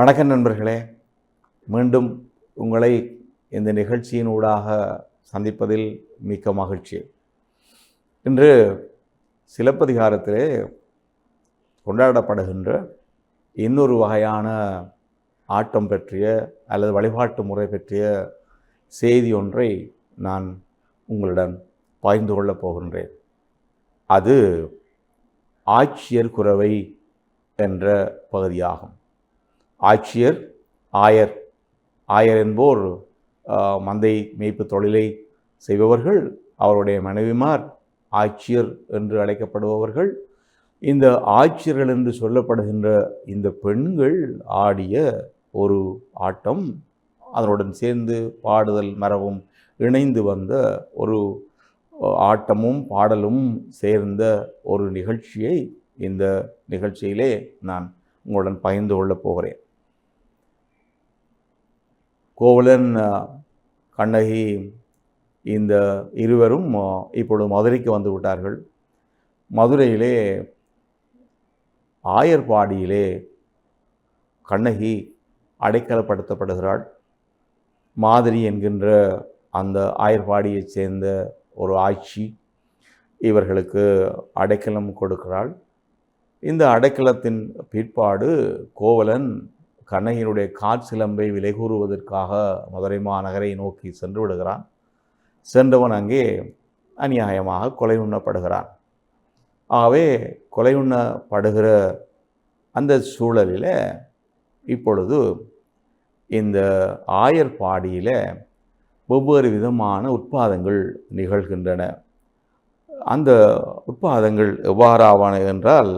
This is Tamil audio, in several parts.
வணக்கம் நண்பர்களே. மீண்டும் உங்களை இந்த நிகழ்ச்சியின் ஊடாக சந்திப்பதில் மிக்க மகிழ்ச்சி. இன்று சிலப்பதிகாரத்திலே கொண்டாடப்படுகின்ற இன்னொரு வகையான ஆட்டம் பற்றிய அல்லது வழிபாட்டு முறை பற்றிய செய்தி ஒன்றை நான் உங்களுடன் பகிர்ந்து கொள்ளப் போகின்றேன். அது ஆட்சியர் குறவை என்ற பகுதியாகும். ஆட்சியர் ஆயர். ஆயர் என்போர் மந்தை மேய்ப்பு தொழிலை செய்பவர்கள் அவருடைய மனைவிமார் ஆட்சியர் என்று அழைக்கப்படுபவர்கள். இந்த ஆட்சியர்கள் என்று சொல்லப்படுகின்ற இந்த பெண்கள் ஆடிய ஒரு ஆட்டம் அதனுடன் சேர்ந்து பாடுதல் மரபும் இணைந்து வந்த ஒரு ஆட்டமும் பாடலும் சேர்ந்த ஒரு நிகழ்ச்சியை இந்த நிகழ்ச்சியிலே நான் உங்களுடன் பகிர்ந்து கொள்ளப் போகிறேன். கோவலன் கண்ணகி இந்த இருவரும் இப்பொழுது மதுரைக்கு வந்து விட்டார்கள். மதுரையிலே ஆயர்பாடியிலே கண்ணகி அடைக்கலப்படுத்தப்படுகிறாள். மாதிரி என்கின்ற அந்த ஆயர்பாடியைச் சேர்ந்த ஒரு ஆட்சி இவர்களுக்கு அடைக்கலம் கொடுக்கிறாள். இந்த அடைக்கலத்தின் பிற்பாடு கோவலன் கண்ணகியினுடைய காற்சிலம்பை விலை கூறுவதற்காக மதுரை மாநகரை நோக்கி சென்று விடுகிறான். சென்றவன் அங்கே அநியாயமாக கொலை உண்ணப்படுகிறான். ஆகவே கொலை உண்ணப்படுகிற அந்த சூழலில் இப்பொழுது இந்த ஆயர் பாடியில் ஒவ்வொரு விதமான உட்பாதங்கள் நிகழ்கின்றன. அந்த உட்பாதங்கள் எவ்வாறாவன என்றால்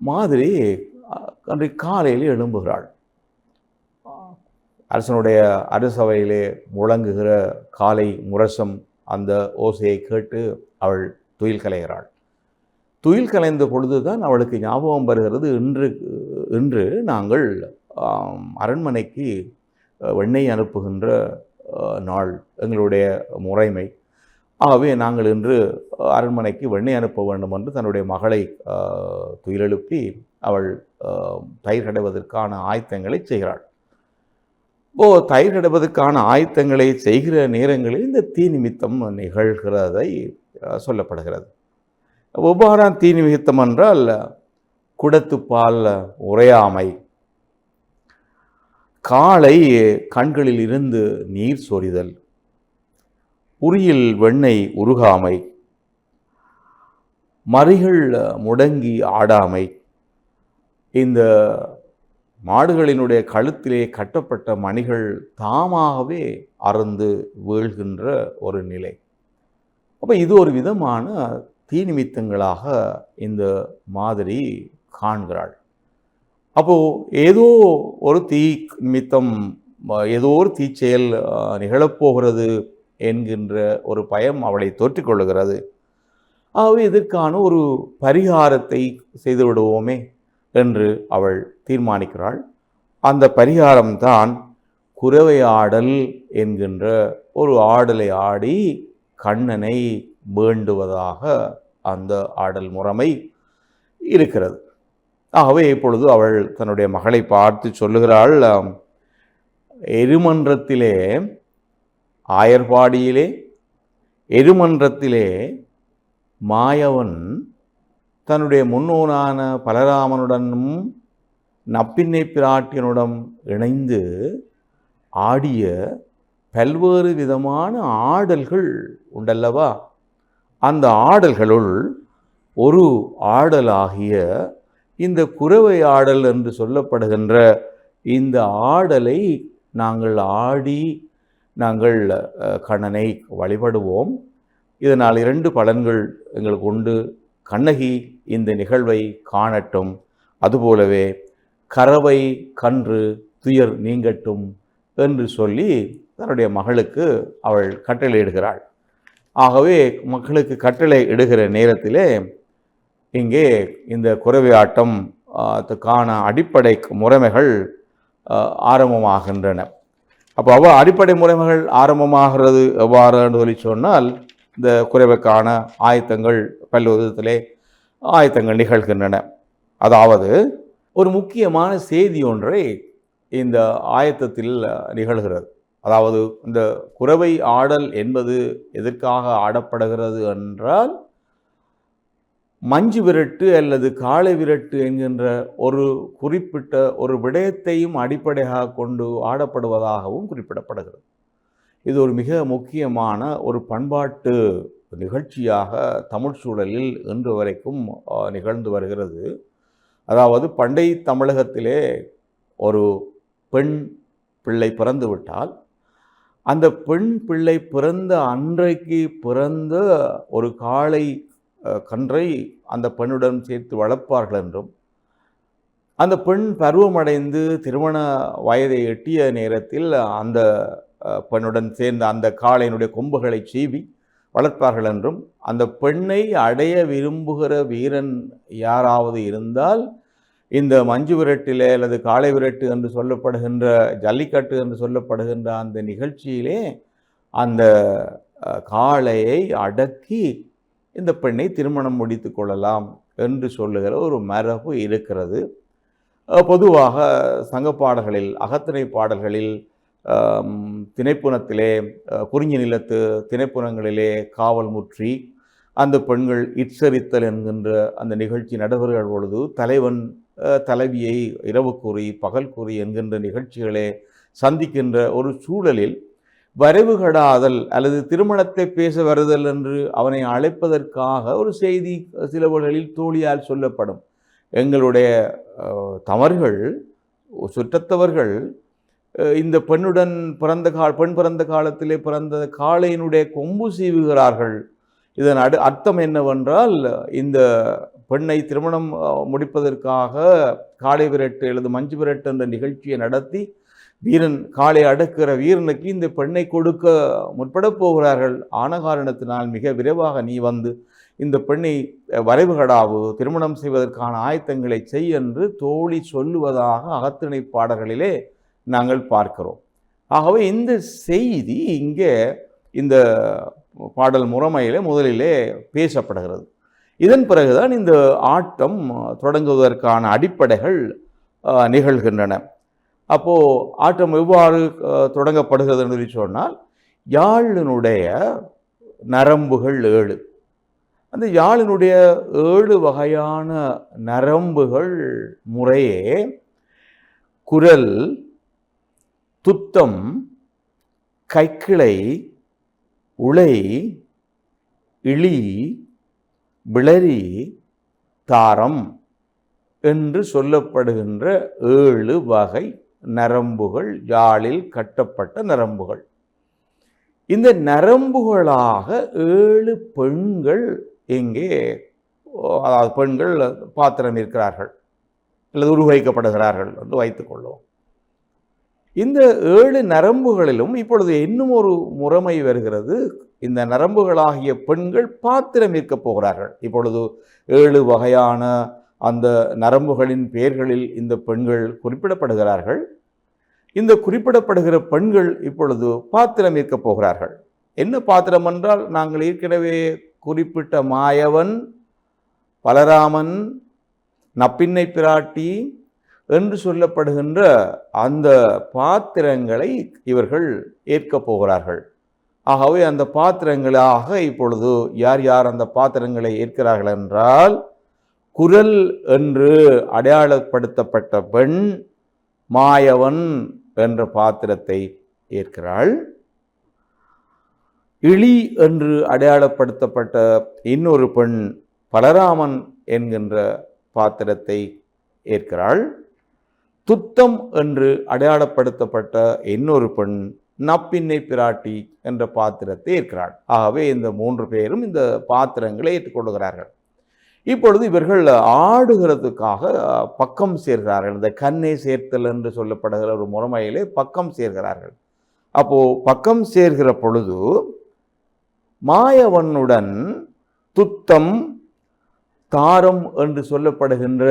மாதிரி அன்றைக்கு காலையில் எழும்புகிறாள். அரசனுடைய அரசவையிலே முழங்குகிற காலை முரசம் அந்த ஓசையை கேட்டு அவள் துயில் கலைகிறாள். துயில் கலைந்த பொழுதுதான் அவளுக்கு ஞாபகம் வருகிறது இன்று இன்று நாங்கள் அரண்மனைக்கு வெண்ணெய் அனுப்புகின்ற நாள் எங்களுடைய முறைமை. ஆகவே நாங்கள் இன்று அரண்மனைக்கு வெண்ணெய் அனுப்ப வேண்டும் என்று தன்னுடைய மகளை துயிலெழுப்பி அவள் தயிர் கடைவதற்கான ஆயத்தங்களை செய்கிறாள். ஓ தயிர் கடைவதற்கான ஆயத்தங்களை செய்கிற நேரங்களில் இந்த தீ நிமித்தம் நிகழ்கிறதை சொல்லப்படுகிறது. எவ்வாறான தீ நிமித்தம் என்றால் குடத்துப்பால் உரையாமை காலை கண்களில் இருந்து நீர் சொரிதல். உரியில் வெண்ணெய் உருகாமை மறிகள் முடங்கி ஆடாமை. இந்த மாடுகளினுடைய கழுத்திலே கட்டப்பட்ட மணிகள் தாமாகவே அறந்து வீழ்கின்ற ஒரு நிலை. அப்போ இது ஒரு விதமான தீநிமித்தங்களாக இந்த மாதிரி காண்கிறாள். அப்போ ஏதோ ஒரு தீ நிமித்தம் ஏதோ ஒரு தீச்செயல் நிகழப்போகிறது என்கின்ற ஒரு பயம் அவளை தோற்றிக்கொள்ளுகிறது. ஆகவே இதற்கான ஒரு பரிகாரத்தை செய்து விடுவோமே என்று அவள் தீர்மானிக்கிறாள். அந்த பரிகாரம்தான் ஆடல் என்கின்ற ஒரு ஆடலை ஆடி கண்ணனை வேண்டுவதாக அந்த ஆடல் முறைமை இருக்கிறது. ஆகவே இப்பொழுது அவள் தன்னுடைய மகளை பார்த்து சொல்லுகிறாள். எருமன்றத்திலே ஆயர்பாடியிலே எருமன்றத்திலே மாயவன் தன்னுடைய முன்னோனான பலராமனுடனும் நப்பின்னை பிராட்டியனுடன் இணைந்து ஆடிய பல்வேறு விதமான ஆடல்கள் உண்டல்லவா? அந்த ஆடல்களுள் ஒரு ஆடலாகிய இந்த குறவை ஆடல் என்று சொல்லப்படுகின்ற இந்த ஆடலை நாங்கள் ஆடி நாங்கள் கண்ணனை வழிபடுவோம். இதனால் இரண்டு பலன்கள் எங்களுக்கு உண்டு. கண்ணகி இந்த நிகழ்வை காணட்டும். அதுபோலவே கறவை கன்று துயர் நீங்கட்டும் என்று சொல்லி தன்னுடைய மகளுக்கு அவள் கட்டளை இடுகிறாள். ஆகவே மக்களுக்கு கட்டளை இடுகிற நேரத்திலே இங்கே இந்த குறவை ஆட்டம் அதுக்கான அடிப்படை முறைமைகள் ஆரம்பமாகின்றன. அப்போ அவ அடிப்படை முறைமைகள் ஆரம்பமாகிறது எவ்வாறு என்று சொல்லி சொன்னால் இந்த குறைவுக்கான ஆயத்தங்கள் பல்வேறு விதத்திலே ஆயத்தங்கள் நிகழ்கின்றன. அதாவது ஒரு முக்கியமான செய்தி ஒன்றை இந்த ஆயத்தத்தில் நிகழ்கிறது. அதாவது இந்த குறவை ஆடல் என்பது எதற்காக ஆடப்படுகிறது என்றால் மஞ்சு விரட்டு அல்லது காளை விரட்டு என்கின்ற ஒரு குறிப்பிட்ட ஒரு விடயத்தையும் அடிப்படையாக கொண்டு ஆடப்படுவதாகவும் குறிப்பிடப்படுகிறது. இது ஒரு மிக முக்கியமான ஒரு பண்பாட்டு நிகழ்ச்சியாக தமிழ் சூழலில் இன்று வரைக்கும் நிகழ்ந்து வருகிறது. அதாவது பண்டை தமிழகத்திலே ஒரு பெண் பிள்ளை பிறந்து விட்டால் அந்த பெண் பிள்ளை பிறந்த அன்றைக்கு பிறந்த ஒரு காளை கன்றை அந்த பெண்ணுடன் சேர்த்து வளர்ப்பார்கள் என்றும் அந்த பெண் பருவமடைந்து திருமண வயதை எட்டிய நேரத்தில் அந்த பெண்ணுடன் சேர்ந்த அந்த காளையினுடைய கொம்புகளை சீவி வளர்ப்பார்கள் என்றும் அந்த பெண்ணை அடைய விரும்புகிற வீரன் யாராவது இருந்தால் இந்த மஞ்சு விரட்டிலே அல்லது காளை விரட்டு என்று சொல்லப்படுகின்ற ஜல்லிக்கட்டு என்று சொல்லப்படுகின்ற அந்த நிகழ்ச்சியிலே அந்த காளையை அடக்கி இந்த பெண்ணை திருமணம் முடித்து கொள்ளலாம் என்று சொல்லுகிற ஒரு மரபு இருக்கிறது. பொதுவாக சங்க பாடல்களில் அகத்திணை பாடல்களில் திணைப்புணத்திலே குறிஞ்சி நிலத்து திணைப்புணங்களிலே காவல் முற்றி அந்த பெண்கள் இட்சரித்தல் என்கின்ற அந்த நிகழ்ச்சி நடைபெறுகிற பொழுது தலைவன் தலைவியை இரவு கூறி பகல் கூறி என்கின்ற நிகழ்ச்சிகளே சந்திக்கின்ற ஒரு சூழலில் வரைவுகடாதல் அல்லது திருமணத்தை பேச வருதல் என்று அவனை அழைப்பதற்காக ஒரு செய்தி சில வழிகளில் தோழியால் சொல்லப்படும். எங்களுடைய தமர்கள் சுற்றத்தவர்கள் இந்த பெண்ணுடன் பிறந்த கா பெண் பிறந்த காலத்திலே பிறந்த காளையினுடைய கொம்பு சீவுகிறார்கள். இதன் அடு அர்த்தம் என்னவென்றால் இந்த பெண்ணை திருமணம் முடிப்பதற்காக காளை விரட்டு அல்லது மஞ்சு விரட்டு என்ற நிகழ்ச்சியை நடத்தி வீரன் காலை அடக்குகிற வீரனுக்கு இந்த பெண்ணை கொடுக்க முற்பட போகிறார்கள். ஆன காரணத்தினால் மிக விரைவாக நீ வந்து இந்த பெண்ணை வரைவுகடாவு திருமணம் செய்வதற்கான ஆயத்தங்களை செய் என்று தோழி சொல்லுவதாக அகத்திணை பாடல்களிலே நாங்கள் பார்க்கிறோம். ஆகவே இந்த செய்தி இங்கே இந்த பாடல் முறைமையிலே முதலிலே பேசப்படுகிறது. இதன் பிறகுதான் இந்த ஆட்டம் தொடங்குவதற்கான அடிப்படைகள் நிகழ்கின்றன. அப்போது ஆட்டம் எவ்வாறு தொடங்கப்படுகிறதுன்னு தொடங்கப்படுகிறது என்று சொல்லி சொன்னால் யாழினுடைய நரம்புகள் ஏழு. அந்த யாழினுடைய ஏழு வகையான நரம்புகள் முறையே குரல் துத்தம் கைக்கிளை உளை இளி விளரி தாரம் என்று சொல்லப்படுகின்ற ஏழு வகை நரம்புகள் யாழில் கட்டப்பட்ட நரம்புகள். இந்த நரம்புகளாக ஏழு பெண்கள் இங்கே அதாவது பெண்கள் பாத்திரம் இருக்கிறார்கள் அல்லது உருவகிக்கப்படுகிறார்கள் என்று வைத்துக்கொள்வோம் இந்த ஏழு நரம்புகளிலும் இப்பொழுது இன்னும் ஒரு முறைமை வருகிறது. இந்த நரம்புகளாகிய பெண்கள் பாத்திரம் இருக்கப் போகிறார்கள். இப்பொழுது ஏழு வகையான அந்த நரம்புகளின் பெயர்களில் இந்த பெண்கள் குறிப்பிடப்படுகிறார்கள். இந்த குறிப்பிடப்படுகிற பெண்கள் இப்பொழுது பாத்திரம் இருக்கப் போகிறார்கள். என்ன பாத்திரம் என்றால் நாங்கள் ஏற்கனவே குறிப்பிட்ட மாயவன் பலராமன் நப்பின்னை பிராட்டி என்று சொல்லப்படுகின்ற அந்த பாத்திரங்களை இவர்கள் ஏற்கப் போகிறார்கள். ஆகவே அந்த பாத்திரங்களாக இப்பொழுது யார் யார் அந்த பாத்திரங்களை ஏற்கிறார்கள் என்றால் குரல் என்று அடையாளப்படுத்தப்பட்ட பெண் மாயவன் என்ற பாத்திரத்தை ஏற்கிறாள். இளி என்று அடையாளப்படுத்தப்பட்ட இன்னொரு பெண் பலராமன் என்கின்ற பாத்திரத்தை ஏற்கிறாள். துத்தம் என்று அடையாளப்படுத்தப்பட்ட இன்னொரு பெண் நப்பின்னை பிராட்டி என்ற பாத்திரத்தை ஏற்கிறாள். ஆகவே இந்த மூன்று பேரும் இந்த பாத்திரங்களை ஏற்றுக்கொள்கிறார்கள். இப்பொழுது இவர்கள் ஆடுகிறதுக்காக பக்கம் சேர்கிறார்கள். இந்த கண்ணை சேர்த்தல் என்று சொல்லப்படுகிற ஒரு முறைமையிலே பக்கம் சேர்கிறார்கள். அப்போது பக்கம் சேர்கிற பொழுது மாயவனுடன் துத்தம் தாரம் என்று சொல்லப்படுகின்ற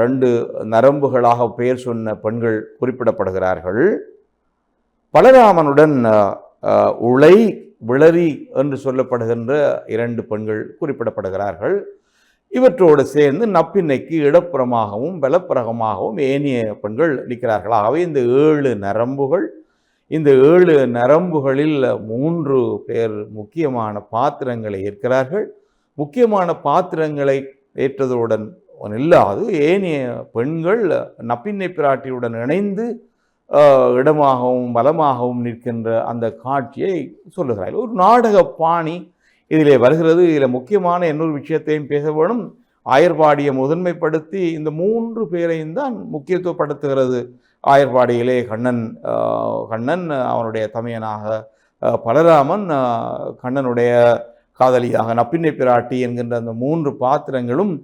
ரெண்டு நரம்புகளாக பெயர் சொன்ன பெண்கள் குறிப்பிடப்படுகிறார்கள். பலராமனுடன் உளை விளரி என்று சொல்லப்படுகின்ற இரண்டு பெண்கள் குறிப்பிடப்படுகிறார்கள். இவற்றோடு சேர்ந்து நப்பின்னைக்கு இடப்புறமாகவும் வலப்புறமாகவும் ஏனைய பெண்கள் நிற்கிறார்கள். ஆகவே இந்த ஏழு நரம்புகள் இந்த ஏழு நரம்புகளில் மூன்று பேர் முக்கியமான பாத்திரங்களை ஏற்கிறார்கள். முக்கியமான பாத்திரங்களை ஏற்றதுடன் இல்லாது ஏனைய பெண்கள் நப்பின்னை பிராட்டியுடன் இணைந்து இடமாகவும் பலமாகவும் நிற்கின்ற அந்த காட்சியை சொல்லுகிறார்கள். ஒரு நாடக பாணி இதிலே வருகிறது. இதில் முக்கியமான இன்னொரு விஷயத்தையும் பேச வேணும். ஆயர்பாடியை முதன்மைப்படுத்தி இந்த மூன்று பேரையும் தான் முக்கியத்துவப்படுத்துகிறது. ஆயர்பாடியிலே கண்ணன் கண்ணன் அவனுடைய தமையனாக பலராமன் கண்ணனுடைய காதலியாக நப்பின்னை பிராட்டி என்கின்ற அந்த மூன்று பாத்திரங்களும்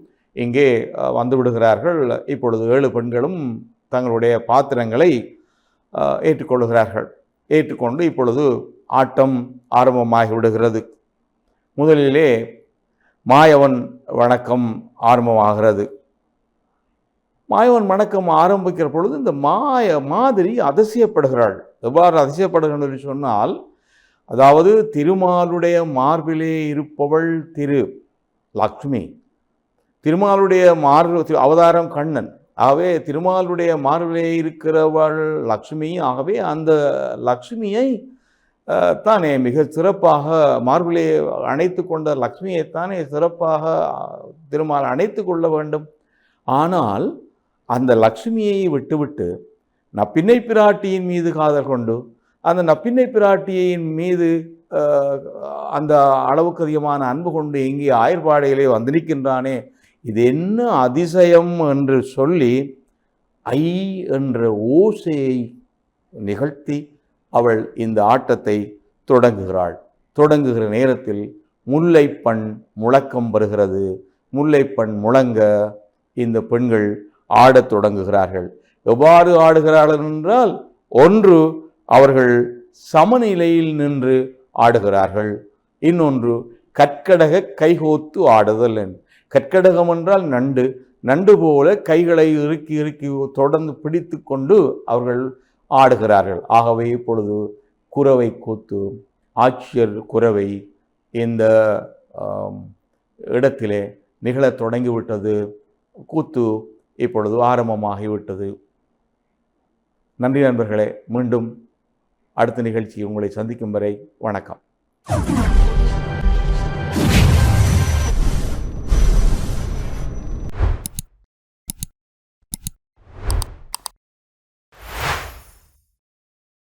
இங்கே வந்துவிடுகிறார்கள். இப்பொழுது ஏழு பெண்களும் தங்களுடைய பாத்திரங்களை ஏற்றுக்கொள்கிறார்கள் ஏற்றுக்கொண்டு இப்பொழுது ஆட்டம் ஆரம்பமாகி விடுகிறது முதலிலே மாயவன் வணக்கம் ஆரம்பமாகிறது. மாயவன் வணக்கம் ஆரம்பிக்கிற பொழுது இந்த மாய மாதிரி அதிசயப்படுகிறாள். எவ்வாறு அதிசயப்படுகிறாள் என்று சொன்னால் அதாவது திருமாலுடைய மார்பிலே இருப்பவள் திரு லக்ஷ்மி. திருமாலுடைய மார்பு அவதாரம் கண்ணன். ஆகவே திருமாலுடைய மார்பிலே இருக்கிறவள் லக்ஷ்மி. ஆகவே அந்த லக்ஷ்மியை தானே மிக சிறப்பாக மார்பிலே அணைத்து கொண்ட லக்ஷ்மியைத்தானே சிறப்பாக திருமால் அணைத்து கொள்ள வேண்டும். ஆனால் அந்த லக்ஷ்மியை விட்டுவிட்டு நப்பிண்ணை பிராட்டியின் மீது காதல் கொண்டு அந்த நப்பின்னை பிராட்டியின் மீது அந்த அளவுக்கு அதிகமான அன்பு கொண்டு இங்கே ஆயர்பாடையிலே வந்து நிற்கின்றானே இது என்ன அதிசயம் என்று சொல்லி ஐ என்ற ஓசையை நிகழ்த்தி அவள் இந்த ஆட்டத்தை தொடங்குகிறாள். தொடங்குகிற நேரத்தில் முல்லைப்பண் முழக்கம் வருகிறது. முல்லைப்பண் முழங்க இந்த பெண்கள் ஆடத் தொடங்குகிறார்கள். எவ்வாறு ஆடுகிறார்கள் என்றால் ஒன்று அவர்கள் சமநிலையில் நின்று ஆடுகிறார்கள். இன்னொன்று கற்கடக கைகோத்து ஆடுதல் கற்கடகம் என்றால் நண்டு. நண்டு போல கைகளை இறுக்கி இறுக்கி தொடர்ந்து பிடித்து கொண்டு அவர்கள் ஆடுகிறார்கள். ஆகவே இப்பொழுது குரவை கூத்து ஆட்சியர் குரவை இந்த இடத்திலே நிகழத் தொடங்கிவிட்டது. கூத்து இப்பொழுது ஆரம்பமாகிவிட்டது. நன்றி நண்பர்களே. மீண்டும் அடுத்த நிகழ்ச்சி உங்களை சந்திக்கும் வரை வணக்கம்.